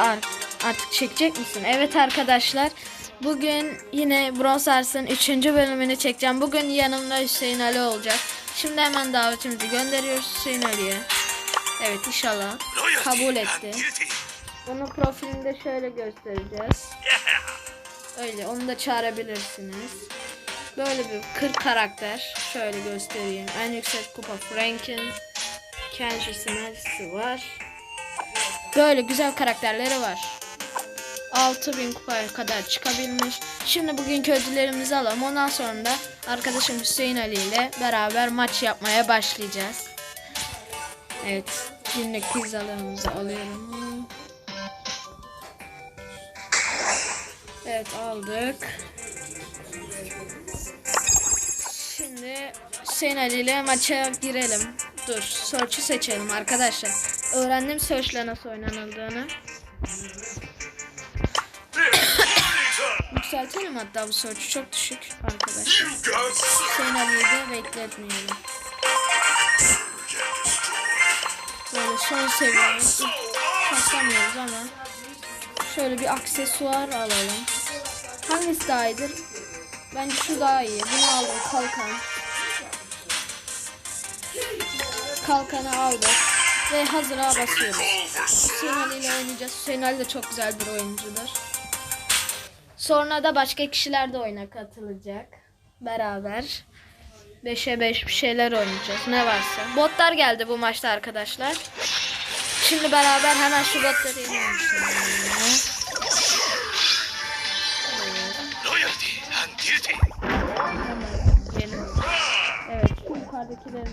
Ar- artık çekecek misin? Evet arkadaşlar. Bugün yine Brawl Stars'ın 3. bölümünü çekeceğim. Bugün yanımda Hüseyin Ali olacak. Şimdi hemen davetimizi gönderiyoruz Hüseyin Ali'ye. Evet inşallah kabul etti. Onun profilini de şöyle göstereceğiz. Öyle onu da çağırabilirsiniz. Böyle bir 40 karakter. Şöyle göstereyim. En yüksek kupa Frank'in. Kendisi Melisi var. Böyle güzel karakterleri var. 6000 kupaya kadar çıkabilmiş. Şimdi bugünkü ödüllerimizi alalım. Ondan sonra da arkadaşım Hüseyin Ali ile beraber maç yapmaya başlayacağız. Evet. Şimdi pizzalarımızı alıyorum. Evet aldık. Şimdi Hüseyin Ali ile maça girelim. Dur, search'ü seçelim arkadaşlar. Öğrendim search'le nasıl oynanıldığını. Yükseltelim hatta bu search'ü çok düşük arkadaşlar. Hüseyin Ali'yi de bekletmeyelim. Böyle son seviye kastamıyoruz ama şöyle bir aksesuar alalım. Hangisi daha iyidir? Bence şu daha iyi. Bunu aldım kalkan. Kalkanı aldık. Ve hazıra basıyoruz. Hüseyin Ali ile oynayacağız. Hüseyin Ali de çok güzel bir oyuncudur. Sonra da başka kişiler de oyuna katılacak. Beraber. 5'e 5 bir şeyler oynayacağız. Ne varsa. Botlar geldi bu maçta arkadaşlar. Şimdi beraber hemen şu botları yenelim. Evet, şu yukarıdakilerin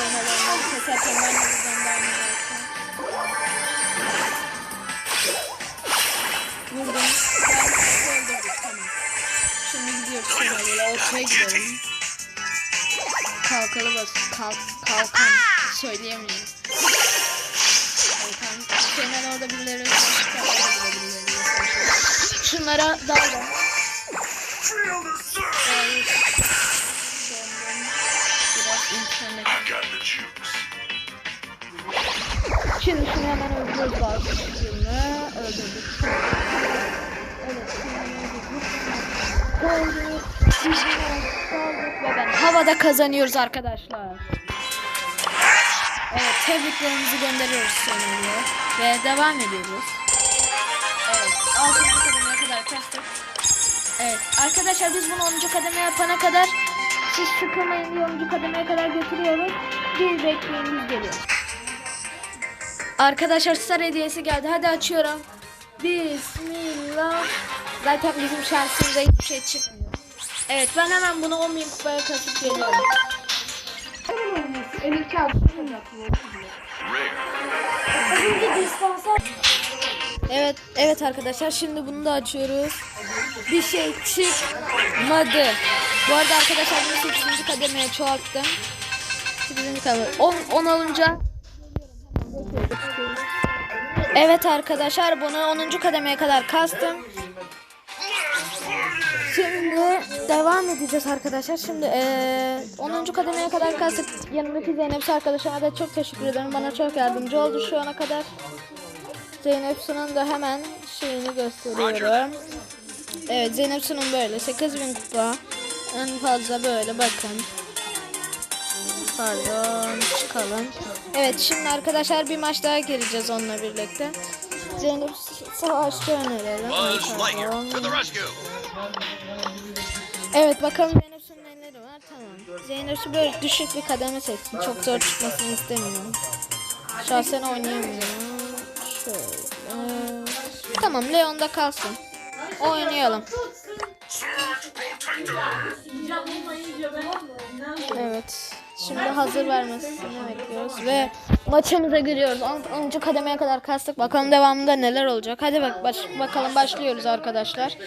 Evet, sonra ben onları keserken ben de buradan da aynı zaten. Vurdum. Ben öldürdük, tamam. Şimdi gidiyoruz şöyle ortaya gidelim. Kalkalı bas, kalk, kalkan söyleyemiyorum. Kalkan, şeyler orada birileri orada birileri Şunlara daldım. Şunu hemen öldürüyoruz bazı şunu öldürdük. Evet yine saldık ve ben havada kazanıyoruz arkadaşlar. Evet tebriklerimizi gönderiyoruz sonunda ve devam ediyoruz. Evet 6. kademeye kadar kastık. Evet arkadaşlar biz bunu 10. kademe yapana kadar siz sıkılmayın diye 10. kademeye kadar götürüyoruz. Bir bekleyin biz geliyoruz. Arkadaşlar star hediyesi geldi. Hadi açıyorum. Bismillah. Zaten bizim şansımıza hiçbir şey çıkmıyor. Evet ben hemen bunu 10 bin kupaya kasıp geliyorum. Evet, evet arkadaşlar şimdi bunu da açıyoruz. Bir şey çıkmadı. Bu arada arkadaşlar bunu 8. kademeye çoğalttım. 8. kademe. 10, 10 olunca Evet arkadaşlar bunu 10. kademeye kadar kastım. Şimdi devam edeceğiz arkadaşlar. Şimdi eee 10. kademeye kadar kastık. Yanımdaki Zeynep arkadaşıma da çok teşekkür ederim. Bana çok yardımcı oldu şu ana kadar. Zeynep Sun'un da hemen şeyini gösteriyorum. Evet Zeynep Sun'un böyle 8000 kupa. En fazla böyle bakın. Pardon çıkalım. Evet şimdi arkadaşlar bir maç daha gireceğiz onunla birlikte. Zeynep Savaşçı önerelim. Pardon. Evet bakalım Zeynep Su'nun neleri var tamam. Zeynep Su böyle düşük bir kademe seçsin. Çok zor çıkmasını istemiyorum. Şahsen oynayamıyorum. Şöyle. Tamam Leon'da kalsın. Oynayalım. Evet. Şimdi hazır vermesini bekliyoruz ve maçımıza giriyoruz. 10. kademeye kadar kastık. Bakalım devamında neler olacak. Hadi bak baş, bakalım başlıyoruz arkadaşlar.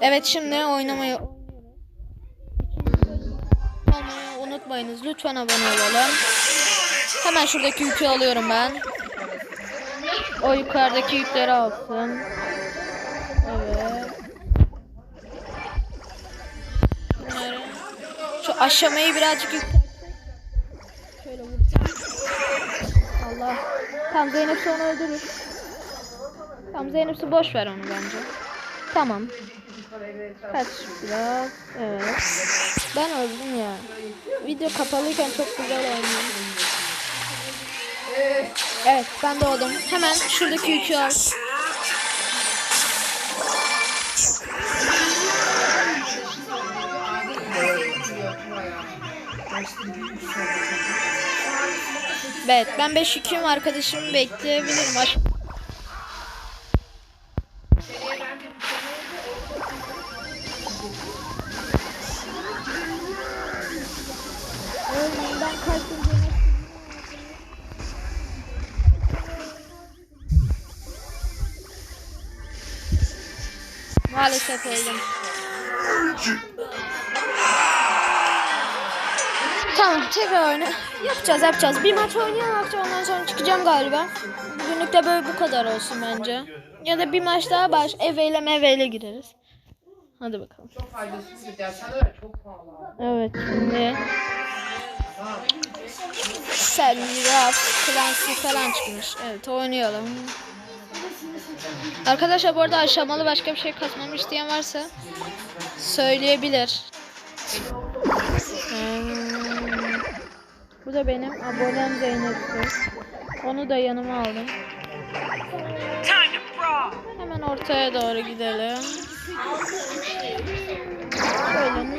Evet şimdi oynamayı unutmayınız. Lütfen abone olalım. Hemen şuradaki yükü alıyorum ben. O yukarıdaki yükleri alsın. Evet. Şu aşamayı birazcık yükseltsek. Şöyle vuracağım. Allah. Tamam Zeynep onu öldürür. Tamam Zeynep'i boş ver onu bence. Tamam. Kaç biraz. Evet. Ben öldüm ya. Video kapalıyken çok güzel oynuyorum. Evet ben doğdum. Hemen şuradaki yükü al. Evet ben 5 yüküm arkadaşımı bekleyebilirim. Aç-. Maalesef öldüm. Tamam tekrar oyna. Yapacağız yapacağız. Bir maç oynayalım akşam ondan sonra çıkacağım galiba. Bugünlük de böyle bu kadar olsun bence. Ya da bir maç daha baş eveyle meveyle gireriz. Hadi bakalım. Çok faydasız bir ders. Çok pahalı. Evet şimdi Serraf, Clancy falan çıkmış. Evet oynayalım. Arkadaşlar bu arada aşamalı başka bir şey katmamı isteyen varsa söyleyebilir. Bu da benim abonem Zeynep'ti. Onu da yanıma aldım. Hemen ortaya doğru gidelim. Şöyle?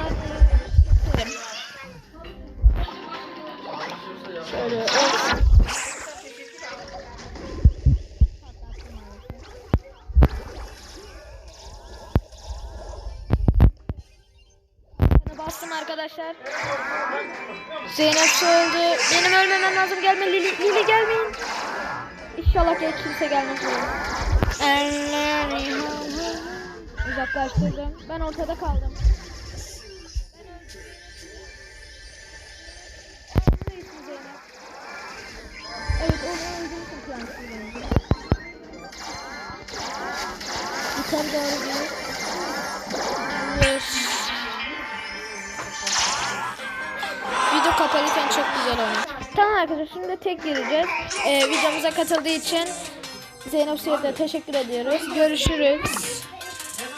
Şöyle bastım arkadaşlar. Zeynep öldü. Benim ölmemem lazım. Gelme Lili. Lili gelmeyin. İnşallah gel kimse gelmez. Uzaklaştırdım. Ben ortada kaldım. Evet onu Clancy bence. Yukarı doğru gidiyor. Güzel oynuyor. Tamam arkadaşlar şimdi tek gireceğiz. Ee, videomuza katıldığı için Zeynep Su'ya da teşekkür ediyoruz. Görüşürüz.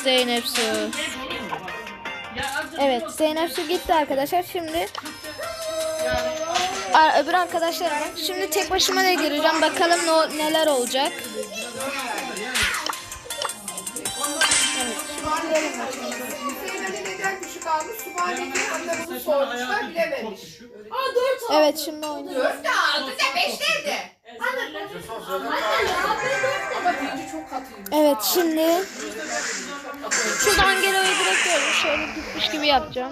Zeynep Su. Evet Zeynep Su gitti arkadaşlar. Şimdi Ar- öbür arkadaşlarım var. Şimdi tek başıma da gireceğim. Bakalım ne, neler olacak. Neden düşük almış? Sübhane'nin anne bunu sormuşlar bilememiş. Aa dört aldı. Evet şimdi oynuyoruz. Dört de aldı da beş nerede? Ama birinci çok katıymış. Evet şimdi şuradan Gelo'yu direkt böyle şöyle gitmiş gibi yapacağım.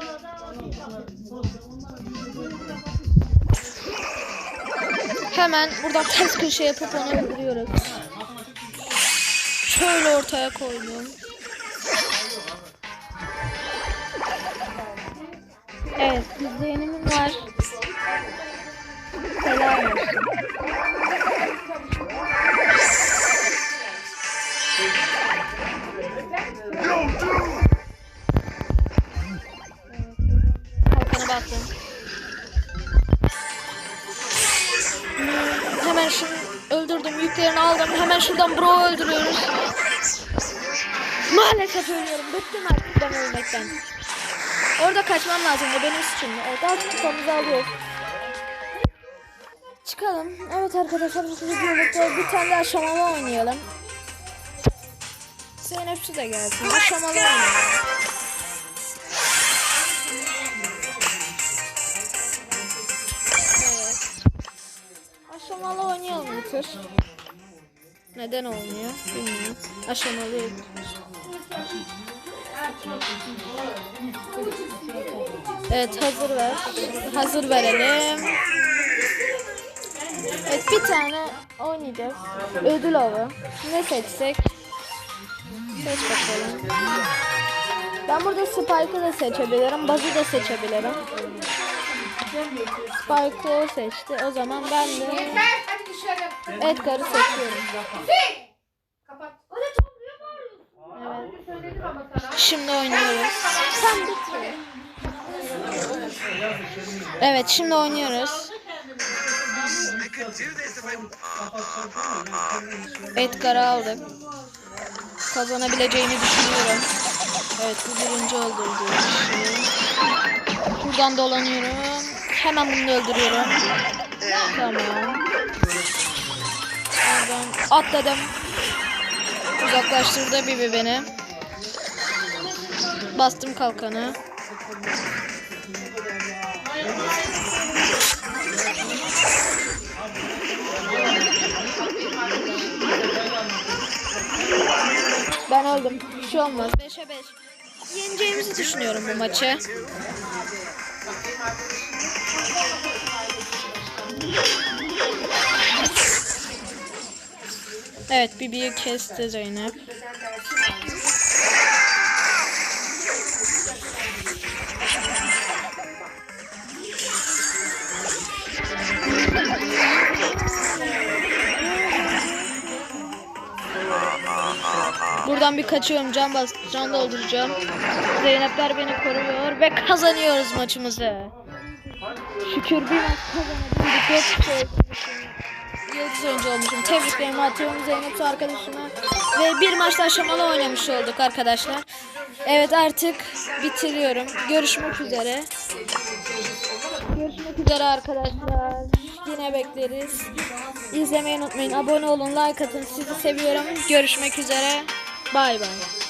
Hemen buradan ters köşe yapıp onu öldürüyoruz. Şöyle ortaya koydum. Evet, izleyenimin var. Bastım. Hemen şunu öldürdüm. Yüklerini aldım. Hemen şuradan bro öldürüyoruz. Maalesef ölüyorum. Bıktım artık ben ölmekten. Orada kaçmam lazımdı. Benim suçum. Evet artık kupamızı alıyoruz. Çıkalım. Evet arkadaşlar bu videolukta bir tane aşamalı oynayalım. Zeynep Su da gelsin. Aşamalı oynayalım. Evet. Aşamalı oynayalım tür. Neden olmuyor bilmiyorum. Aşamalı. Evet hazır ver. Hazır verelim. Evet bir tane oynayacağız. Ödül avı. Ne seçsek? Seç bakalım. Ben burada Spike'ı da seçebilirim. Buzz'ı da seçebilirim. Spike'ı o seçti. O zaman ben de. Edgar'ı seçiyorum. Evet. Şimdi oynuyoruz. Tam bitti. Evet şimdi oynuyoruz. Edgar'ı aldık. Kazanabileceğini düşünüyorum. Evet bu birinci öldürdüğüm kişi. Buradan dolanıyorum. Hemen bunu öldürüyorum. Tamam. Oradan atladım. Uzaklaştırdı Bibi beni. Bastım kalkanı. Ben öldüm. Bir şey olmaz. 5'e 5. Yeneceğimizi düşünüyorum bu maçı. Evet Bibi'yi kesti Zeynep. Buradan bir kaçıyorum can bas can dolduracağım. Zeynepler beni koruyor ve kazanıyoruz maçımızı. Şükür bir maç kazanabildik. Yok şey. Yıldız oyuncu olmuşum. Tebriklerimi atıyorum Zeynep arkadaşıma. Ve bir maçta aşamalı oynamış olduk arkadaşlar. Evet artık bitiriyorum. Görüşmek üzere. Görüşmek üzere arkadaşlar. Yine bekleriz. İzlemeyi unutmayın. Abone olun, like atın. Sizi seviyorum. Görüşmek üzere. Bay bay.